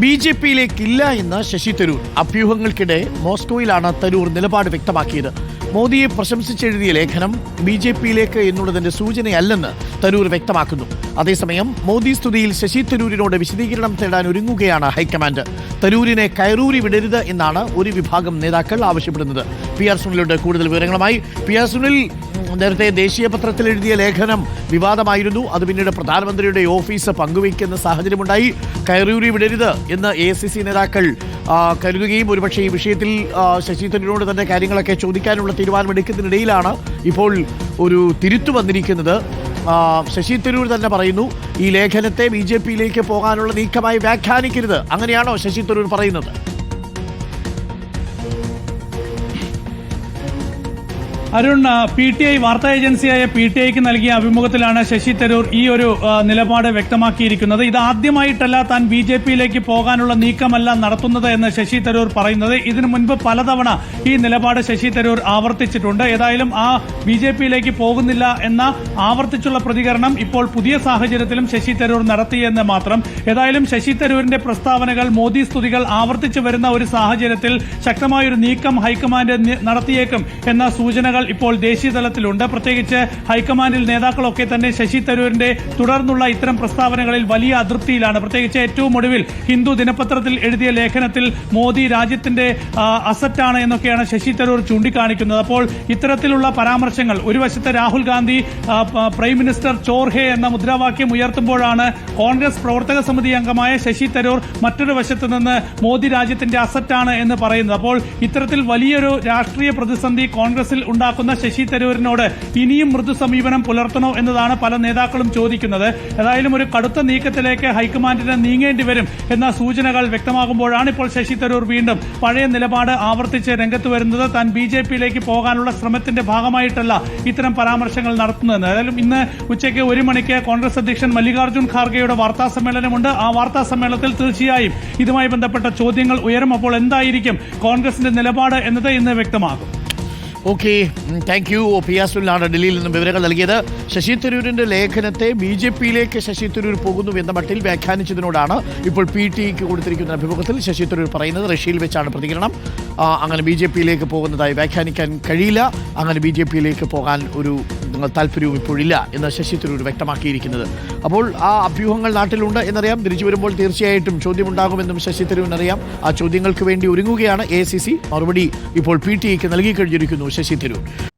B J പിയിലേക്കില്ല എന്ന് ശശി തരൂർ. അഭ്യൂഹങ്ങൾക്കിടെ മോസ്കോയിലാണ് തരൂർ നിലപാട് വ്യക്തമാക്കിയത്. മോദിയെ പ്രശംസിച്ചെഴുതിയ ലേഖനം ബി ജെ പിയിലേക്ക് എന്നുള്ളതിന്റെ സൂചനയല്ലെന്ന് തരൂർ വ്യക്തമാക്കുന്നു. അതേസമയം മോദി സ്തുതിയിൽ ശശി തരൂരിനോട് വിശദീകരണം തേടാൻ ഒരുങ്ങുകയാണ് ഹൈക്കമാൻഡ്. തരൂരിനെ കയറൂരി വിടരുത് എന്നാണ് ഒരു വിഭാഗം നേതാക്കൾ ആവശ്യപ്പെടുന്നത്. പി ആർ സുനിലുണ്ട്. കൂടുതൽ വിവരങ്ങളുമായി പി ആർ സുനിൽ. നേരത്തെ ദേശീയ പത്രത്തിൽ എഴുതിയ ലേഖനം വിവാദമായിരുന്നു. അത് പിന്നീട് പ്രധാനമന്ത്രിയുടെ ഓഫീസ് പങ്കുവയ്ക്കുന്ന സാഹചര്യമുണ്ടായി. കയറൂരി വിടരുത് എന്ന് എ നേതാക്കൾ കരുതുകയും ഒരുപക്ഷെ ഈ വിഷയത്തിൽ ശശി തരൂരിനോട് തന്നെ കാര്യങ്ങളൊക്കെ ചോദിക്കാനുള്ള തീരുമാനമെടുക്കുന്നതിനിടയിലാണ് ഇപ്പോൾ ഒരു തിരുത്തു വന്നിരിക്കുന്നത്. ശശി തരൂർ തന്നെ പറയുന്നു ഈ ലേഖനത്തെ ബി ജെ പിയിലേക്ക് പോകാനുള്ള നീക്കമായി വ്യാഖ്യാനിക്കരുത്. അങ്ങനെയാണോ ശശി തരൂർ പറയുന്നത്? അരുൺ പി ടി ഐ വാർത്താ ഏജൻസിയായ പി ടി ഐക്ക് നൽകിയ അഭിമുഖത്തിലാണ് ശശി തരൂർ ഈ ഒരു നിലപാട് വ്യക്തമാക്കിയിരിക്കുന്നത്. ഇത് ആദ്യമായിട്ടല്ല താൻ ബി ജെ പിയിലേക്ക് പോകാനുള്ള നീക്കമല്ല നടത്തുന്നത് എന്ന് ശശി തരൂർ പറയുന്നത്. ഇതിനു മുൻപ് പലതവണ ഈ നിലപാട് ശശി തരൂർ ആവർത്തിച്ചിട്ടുണ്ട്. ഏതായാലും ആ ബി ജെ പിയിലേക്ക് പോകുന്നില്ല എന്ന ആവർത്തിച്ചുള്ള പ്രതികരണം ഇപ്പോൾ പുതിയ സാഹചര്യത്തിലും ശശി തരൂർ നടത്തിയെന്ന് മാത്രം. ഏതായാലും ശശി തരൂരിന്റെ പ്രസ്താവനകൾ മോദി സ്തുതികൾ ആവർത്തിച്ചു വരുന്ന ഒരു സാഹചര്യത്തിൽ ശക്തമായൊരു നീക്കം ഹൈക്കമാൻഡ് നടത്തിയേക്കും എന്ന സൂചനകൾ ഇപ്പോൾ ദേശീയ തലത്തിലുണ്ട് പ്രത്യേകിച്ച് ഹൈക്കമാൻഡിൽ നേതാക്കളൊക്കെ തന്നെ ശശി തരൂരിന്റെ തുടർന്നുള്ള ഇത്തരം പ്രസ്താവനകളിൽ വലിയ അതൃപ്തിയിലാണ്. പ്രത്യേകിച്ച് ഏറ്റവും ഒടുവിൽ ഹിന്ദു ദിനപത്രത്തിൽ എഴുതിയ ലേഖനത്തിൽ മോദി രാജ്യത്തിന്റെ അസറ്റാണ് എന്നൊക്കെയാണ് ശശി തരൂർ ചൂണ്ടിക്കാണിക്കുന്നത്. അപ്പോൾ ഇത്തരത്തിലുള്ള പരാമർശങ്ങൾ ഒരു വശത്ത് രാഹുൽ ഗാന്ധി പ്രൈം മിനിസ്റ്റർ ചോർഹെ എന്ന മുദ്രാവാക്യം ഉയർത്തുമ്പോഴാണ് കോൺഗ്രസ് പ്രവർത്തക സമിതി അംഗമായ ശശി തരൂർ മറ്റൊരു വശത്ത് നിന്ന് മോദി രാജ്യത്തിന്റെ അസറ്റാണ് എന്ന് പറയുന്നത്. അപ്പോൾ ഇത്തരത്തിൽ വലിയൊരു രാഷ്ട്രീയ പ്രതിസന്ധി കോൺഗ്രസിൽ ഉണ്ടാക്കുന്ന ശശി തരൂരിനോട് ഇനിയും മൃദു സമീപനം പുലർത്തണോ എന്നതാണ് പല നേതാക്കളും ചോദിക്കുന്നത്. ഏതായാലും ഒരു കടുത്ത നീക്കത്തിലേക്ക് ഹൈക്കമാൻഡിന് നീങ്ങേണ്ടി വരും എന്ന സൂചനകൾ വ്യക്തമാകുമ്പോഴാണ് ഇപ്പോൾ ശശി തരൂർ വീണ്ടും പഴയ നിലപാട് ആവർത്തിച്ച് രംഗത്ത് വരുന്നത്. താൻ ബി ജെ പിയിലേക്ക് പോകാനുള്ള ശ്രമത്തിന്റെ ഭാഗമായിട്ടല്ല ഇത്തരം പരാമർശങ്ങൾ നടത്തുന്നത് ഏതായാലും ഇന്ന് ഉച്ചയ്ക്ക് ഒരു മണിക്ക് കോൺഗ്രസ് അധ്യക്ഷൻ മല്ലികാർജുൻ ഖാർഗെയുടെ വാർത്താ സമ്മേളനമുണ്ട്. ആ വാർത്താ സമ്മേളനത്തിൽ തീർച്ചയായും ഇതുമായി ബന്ധപ്പെട്ട ചോദ്യങ്ങൾ ഉയരും. അപ്പോൾ എന്തായിരിക്കും കോൺഗ്രസിന്റെ നിലപാട് എന്നത് ഇന്ന് വ്യക്തമാകും. Okay thank you P R സുനിലാണ് ഡൽഹിയിൽ നിന്നും വിവരങ്ങൾ നൽകിയത്. ശശി തരൂരിന്റെ ലേഖനത്തെ ബി ജെ പിയിലേക്ക് ശശി തരൂർ പോകുന്നു എന്ന മട്ടിൽ വ്യാഖ്യാനിച്ചതിനോടാണ് ഇപ്പോൾ പി ടിക്ക് കൊടുത്തിരിക്കുന്ന അഭിമുഖത്തിൽ ശശി തരൂർ പറയുന്നത്. റഷ്യയിൽ വെച്ചാണ് പ്രതികരണം. അങ്ങനെ ബി ജെ പിയിലേക്ക് പോകുന്നതായി വ്യാഖ്യാനിക്കാൻ കഴിയില്ല. അങ്ങനെ ബി ജെ പിയിലേക്ക് പോകാൻ ഒരു താല്പര്യവും ഇപ്പോഴില്ല എന്ന് ശശി തരൂർ വ്യക്തമാക്കിയിരിക്കുന്നത്. അപ്പോൾ ആ അഭ്യൂഹങ്ങൾ നാട്ടിലുണ്ട് എന്നറിയാം. തിരിച്ചു വരുമ്പോൾ തീർച്ചയായിട്ടും ചോദ്യമുണ്ടാകുമെന്നും ശശി തരൂരിനറിയാം ആ ചോദ്യങ്ങൾക്ക് വേണ്ടി ഒരുങ്ങുകയാണ് എ മറുപടി ഇപ്പോൾ പി ടിക്ക് നൽകി കഴിഞ്ഞിരിക്കുന്നു ശശി തരൂർ